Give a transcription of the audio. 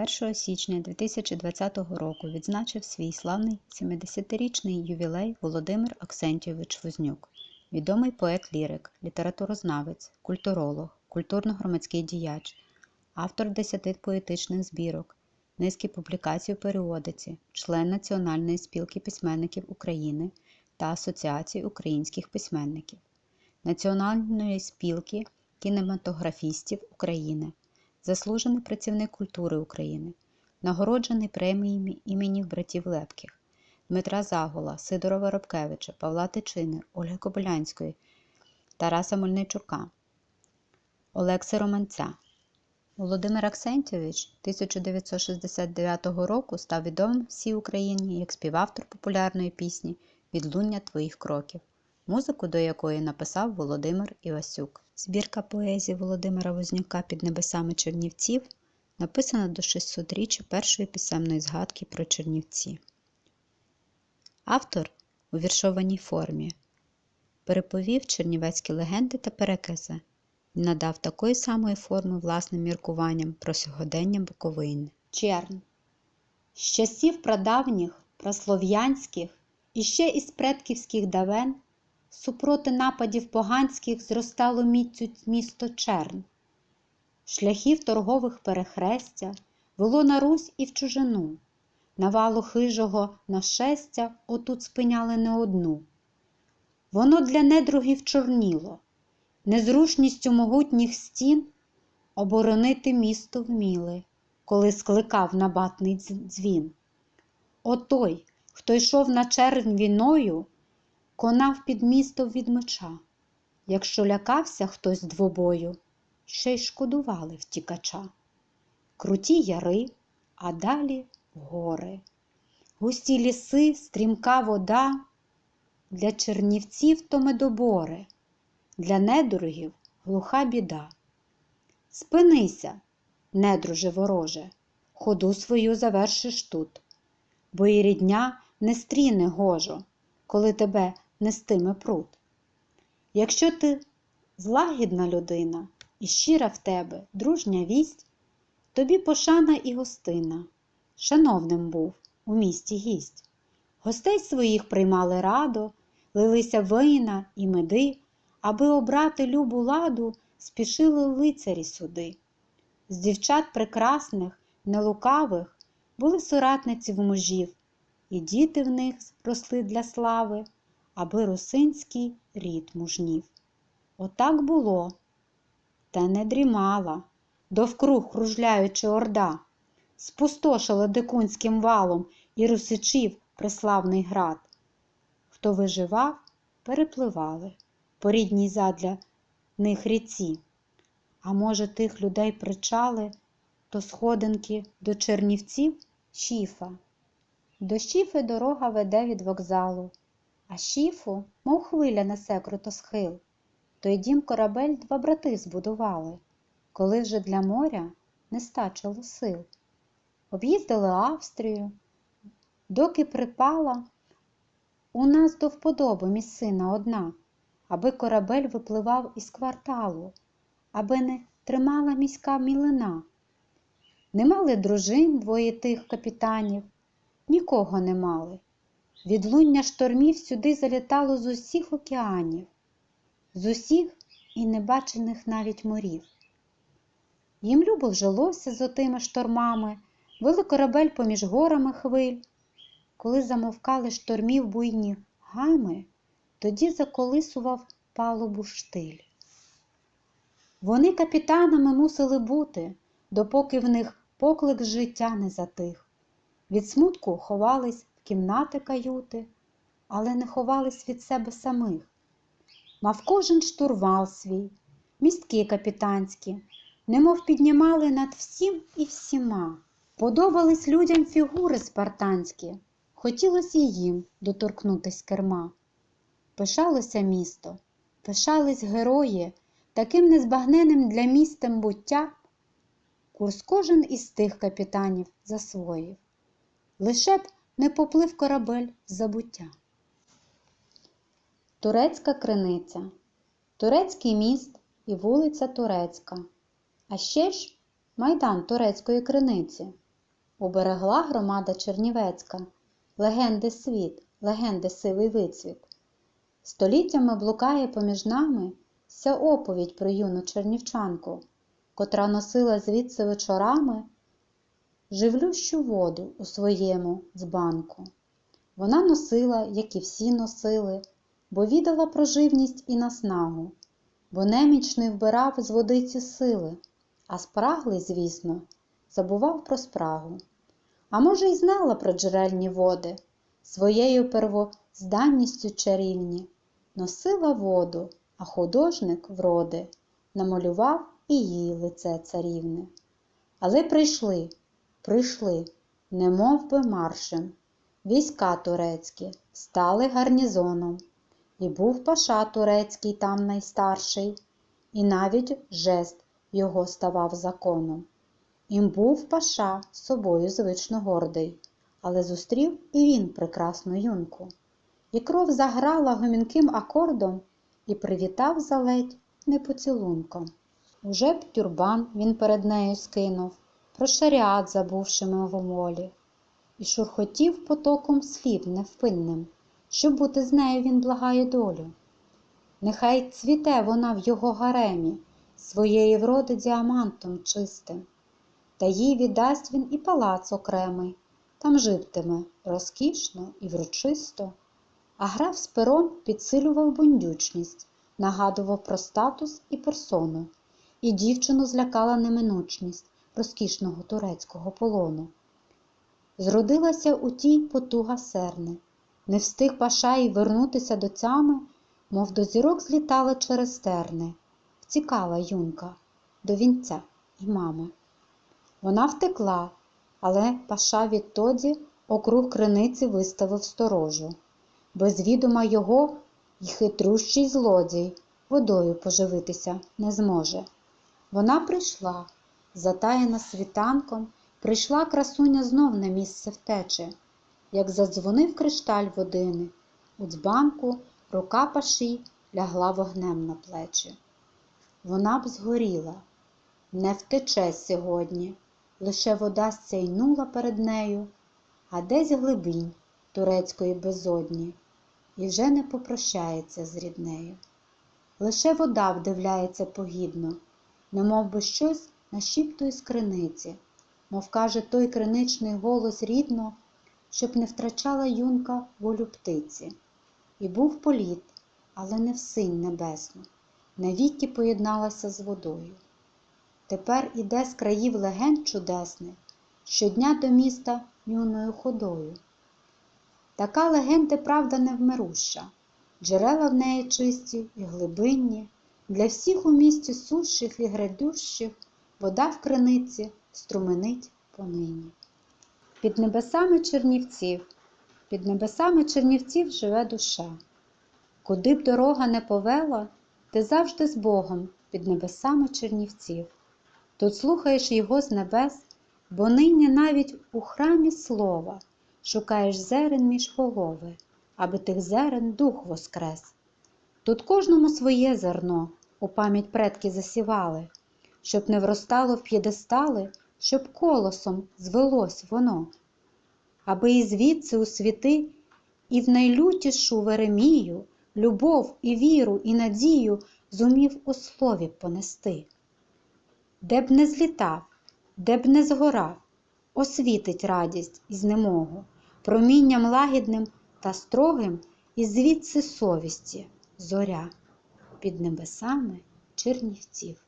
1 січня 2020 року відзначив свій славний 70-річний ювілей Володимир Аксентійович Вознюк, відомий поет-лірик, літературознавець, культуролог, культурно-громадський діяч, автор десяти поетичних збірок, низки публікацій у періодиці, член Національної спілки письменників України та Асоціації українських письменників, Національної спілки кінематографістів України заслужений працівник культури України, нагороджений преміями імені братів Лепких, Дмитра Загола, Сидора Воробкевича, Павла Тичини, Ольги Кобилянської, Тараса Мельничука, Олекси Романця. Володимир Аксентьович 1969 року став відомим всій Україні як співавтор популярної пісні Відлуння твоїх кроків, музику до якої написав Володимир Івасюк. Збірка поезії Володимира Вознюка під небесами Чернівців написана до 600-річчя першої писемної згадки про Чернівці. Автор у віршованій формі переповів чернівецькі легенди та перекази і надав такої самої форми власним міркуванням про сьогодення Буковини. Черн. З часів прадавніх, праслов'янських і ще із предківських давен супроти нападів поганських зростало міцю місто Черн. Шляхів торгових перехрестя вело на Русь і в чужину. Навалу хижого нашестя отут спиняли не одну. Воно для недругів чорніло, незручністю могутніх стін оборонити місто вміли, коли скликав набатний дзвін. Отой, хто йшов на червь війною, конав під місто від меча. Якщо лякався хтось двобою, ще й шкодували втікача. Круті яри, а далі гори. Густі ліси, стрімка вода, для чернівців то медобори, для недорогів глуха біда. Спинися, недруже вороже, ходу свою завершиш тут, бо і рідня не стріне гожо, коли тебе нестиме пруд. Якщо ти злагідна людина і щира в тебе дружня вість, тобі пошана і гостина, шановним був у місті гість. Гостей своїх приймали радо, лилися вина і меди, аби обрати любу ладу, спішили лицарі суди. З дівчат прекрасних, нелукавих були соратниці в мужів, і діти в них росли для слави аби русинський рід мужнів. Отак було, та не дрімала, довкруг кружляючи орда, спустошила дикунським валом і русичів преславний град. Хто виживав, перепливали по рідній задля них ріці. А може, тих людей причали то сходинки до Чернівців Шіфа. До Шіфи дорога веде від вокзалу, а шіфу, мов хвиля несе крутосхил. Той дім корабель два брати збудували, коли вже для моря не стачило сил. Об'їздили Австрію, доки припала у нас до вподоби місцина одна, аби корабель випливав із кварталу, аби не тримала міська мілина. Не мали дружин двоє тих капітанів, нікого не мали. Відлуння штормів сюди залітало з усіх океанів, з усіх і небачених навіть морів. Їм любо жилося з отими штормами, вели корабель поміж горами хвиль. Коли замовкали штормів буйні гами, тоді заколисував палубу штиль. Вони капітанами мусили бути, допоки в них поклик життя не затих. Від смутку ховались кімнати каюти, але не ховались від себе самих. Мав кожен штурвал свій, містки капітанські, немов піднімали над всім і всіма. Подобались людям фігури спартанські, хотілося їм доторкнутись керма. Пишалося місто, пишались герої, таким незбагненним для містем буття. Курс кожен із тих капітанів засвоїв. Лише б не поплив корабель з забуття. Турецька криниця, турецький міст і вулиця Турецька, а ще ж майдан турецької криниці, уберегла громада Чернівецька, легенди світ, легенди сивий вицвіт. Століттями блукає поміж нами вся оповідь про юну чернівчанку, котра носила звідси вечорами живлющу воду у своєму дзбанку. Вона носила, як і всі носили, бо відала про живність і наснагу, бо немічний вбирав з водиці сили, а спраглий, звісно, забував про спрагу. А може, й знала про джерельні води, своєю первозданністю чарівні, носила воду, а художник вроди намалював і її лице царівне. Але прийшли, прийшли, немов би маршем, війська турецькі стали гарнізоном, і був паша турецький там найстарший, і навіть жест його ставав законом. Ім був паша собою звично гордий, але зустрів і він прекрасну юнку. І кров заграла гомінким акордом і привітав заледь не поцілунком. Уже б тюрбан він перед нею скинув, про шаріат забувши мовомолі, і шурхотів потоком слів невпинним, щоб бути з нею він благає долю. Нехай цвіте вона в його гаремі, своєї вроди діамантом чистим, та їй віддасть він і палац окремий, там житиме розкішно і врочисто, а грав з пером підсилював бундючність, нагадував про статус і персону, і дівчину злякала неминучність розкішного турецького полону. Зродилася у тій потуга серни, не встиг паша й вернутися до тями, мов до зірок злітали через терни, втікала юнка до вінця і мами. Вона втекла, але паша відтоді округ криниці виставив сторожу. Без відома його й хитрющий злодій водою поживитися не зможе. Вона прийшла, затаєна світанком, прийшла красуня знов на місце втечі, як задзвонив кришталь водини, у дзбанку рука паші лягла вогнем на плечі. Вона б згоріла, не втече сьогодні, лише вода стяйнула перед нею, а десь глибінь турецької безодні, і вже не попрощається з ріднею. Лише вода вдивляється погідно, немов би щось нашіптує з криниці, мов каже той криничний голос рідно, щоб не втрачала юнка волю птиці. І був політ, але не в синь небесну, навіки поєдналася з водою. Тепер іде з країв легенд чудесних щодня до міста юною ходою. Така легенда, правда, невмируща, джерела в неї чисті і глибинні, для всіх у місті сущих і грядущих вода в криниці струменить понині. Під небесами чернівців, під небесами чернівців живе душа. Куди б дорога не повела, ти завжди з Богом під небесами чернівців. Тут слухаєш Його з небес, бо нині навіть у храмі слова шукаєш зерен між голови, аби тих зерен дух воскрес. Тут кожному своє зерно у пам'ять предки засівали, щоб не вростало в п'єдестали, щоб колосом звелось воно, аби і звідси у світи, і в найлютішу Веремію любов і віру, і надію зумів у слові понести. Де б не злітав, де б не згорав, освітить радість і знемогу, промінням лагідним та строгим, і звідси совісті зоря під небесами чернівців.